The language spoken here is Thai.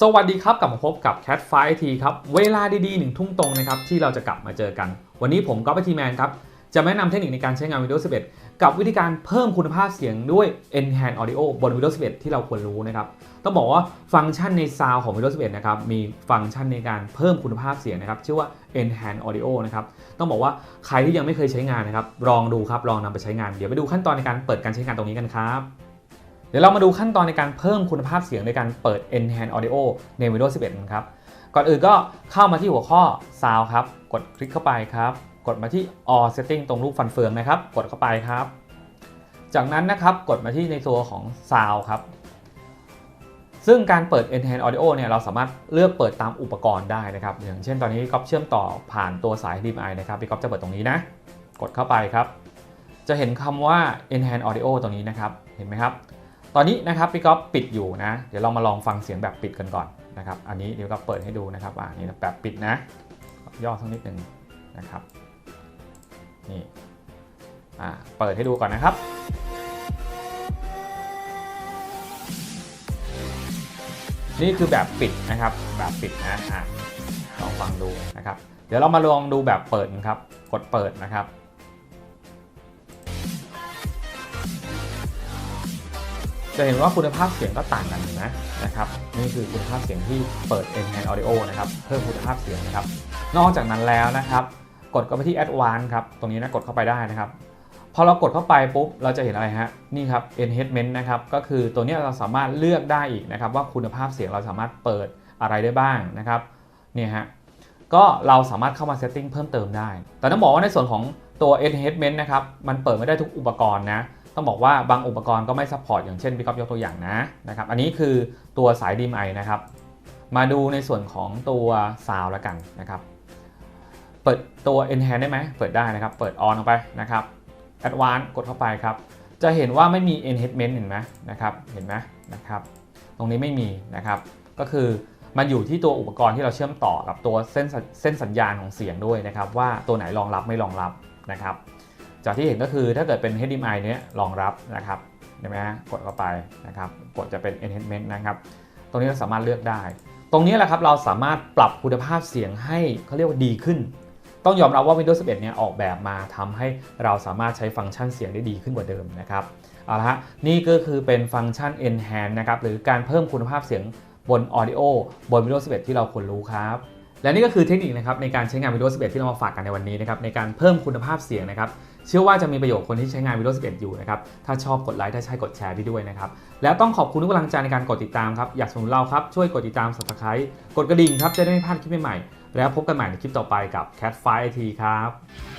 สวัสดีครับกลับมาพบกับ Cat 5 t ครับเวลาดีๆหนึ่งทุ่มตรงนะครับที่เราจะกลับมาเจอกัน วันนี้ผมก็ไปทีแมนครับ จะแนะนำเทคนิคในการใช้งาน Windows 11 กับวิธีการเพิ่มคุณภาพเสียงด้วย Enhanced Audio บน Windows 11 ที่เราควรรู้นะครับ ต้องบอกว่าฟังก์ชันในซาวของ Windows 11 นะครับ มีฟังก์ชันในการเพิ่มคุณภาพเสียงนะครับ ชื่อว่า Enhanced Audio นะครับ ต้องบอกว่าใครที่ยังไม่เคยใช้งานนะครับลองดูครับลองนำไปใช้งานเดี๋ยวไปดูขั้นตอนในการเปิดการใช้งานตรงนี้กันครับ เดี๋ยวเรามาดูขั้นตอนในการเพิ่มคุณภาพเสียงในการเปิด Enhance Audio ใน Windows 11กันครับ ก่อนอื่นก็เข้ามาที่หัวข้อ Sound ครับ กดคลิกเข้าไปครับ กดมาที่ All Setting ตรงรูปฟันเฟืองนะครับ กดเข้าไปครับ จากนั้นนะครับกดมาที่ในตัวของ Sound ครับ ซึ่งการเปิด Enhance Audio เนี่ยเราสามารถเลือกเปิดตามอุปกรณ์ได้นะครับ อย่างเช่นตอนนี้ก๊อฟเชื่อมต่อผ่านตัวสาย HDMI นะครับพี่ก๊อฟจะเปิดตรงนี้นะ กดเข้าไปครับ จะเห็นคำว่า Enhance Audio ตรงนี้นะครับ เห็นไหมครับ ตอนนี้นะครับพี่ก๊อฟปิดอยู่นะ เดี๋ยวเรามาลองฟังเสียงแบบปิดกันก่อนนะครับ อันนี้เดี๋ยวก็เปิดให้ดูนะครับอ่านี่แบบปิดนะ ย่อสักนิดหนึ่งนะครับ นี่อ่าเปิดให้ดูก่อนนะครับนี่คือแบบปิดนะครับ แบบปิดนะอะลองฟังดูนะครับ เดี๋ยวเรามาลองดูแบบเปิดครับ กดเปิดนะครับ จะเห็นว่าคุณภาพเสียงก็ต่างกันนะนะครับนี่คือคุณภาพเสียงที่เปิด Enhance Audio นะครับเพิ่มคุณภาพเสียงนะครับ นอกจากนั้นแล้วนะครับกดเข้าไปที่ Advanced ครับตรงนี้นะกดเข้าไปได้นะครับพอเรากดเข้าไปปุ๊บเราจะเห็นอะไรฮะนี่ครับ Enhancement นะครับก็คือตัวนี้เราสามารถเลือกได้อีกนะครับ ว่าคุณภาพเสียงเราสามารถเปิดอะไรได้บ้างนะครับนี่ฮะก็เราสามารถเข้ามา setting เพิ่มเติมได้ แต่ต้องบอกว่าในส่วนของตัว enhancement นะครับมันเปิดไม่ได้ทุกอุปกรณ์นะ ต้องบอกว่าบางอุปกรณ์ก็ไม่ซัพพอร์ตอย่างเช่นพี่ก๊อฟยกตัวอย่างนะนะครับอันนี้คือตัวสาย DMI นะครับ มาดูในส่วนของตัวซาวแล้วกันนะครับ เปิดตัว enhance ได้ไหมเปิดได้นะครับ เปิด on ออกไปนะครับ advanced กดเข้าไปครับ จะเห็นว่าไม่มี enhancement เห็นไหมนะครับเห็นไหมนะครับ ตรงนี้ไม่มีนะครับ ก็คือมันอยู่ที่ตัวอุปกรณ์ที่เราเชื่อมต่อกับตัวเส้นเส้นสัญญาณของเสียงด้วยนะครับ ว่าตัวไหนรองรับไม่รองรับนะครับ จากที่เห็นก็คือถ้าเกิดเป็น HDMI เนี้ยรองรับนะครับเห็นไหมฮะกดเข้าไปนะครับกดจะเป็น enhancement นะครับ ตรงนี้เราสามารถเลือกได้ ตรงนี้แหละครับเราสามารถปรับคุณภาพเสียงให้เขาเรียกว่าดีขึ้น ต้องยอมรับว่า Windows 11 เนี่ยออกแบบมาทำให้เราสามารถใช้ฟังก์ชันเสียงได้ดีขึ้นกว่าเดิมนะครับเอาละฮะนี่ก็คือเป็นฟังก์ชัน enhance นะครับหรือการเพิ่มคุณภาพเสียงบน audio บน Windows 11 ที่เราควรรู้ครับ และนี่ก็คือเทคนิคนะครับในการใช้งาน Windows 11 ที่เรามาฝากกันในวันนี้นะครับในการเพิ่มคุณภาพเสียงนะครับเชื่อว่าจะมีประโยชน์คนที่ใช้งาน Windows 11 อยู่นะครับถ้าชอบกดไลค์ถ้าใช่กดแชร์ไปด้วยนะครับแล้วต้องขอบคุณทุกกำลังใจในการกดติดตามครับอยากสนับสนุนเราครับช่วยกดติดตาม Subscribe กดกระดิ่งครับจะได้ไม่พลาดคลิปใหม่ๆแล้วพบกันใหม่ในคลิปต่อไปกับ Cat 5 IT ครับ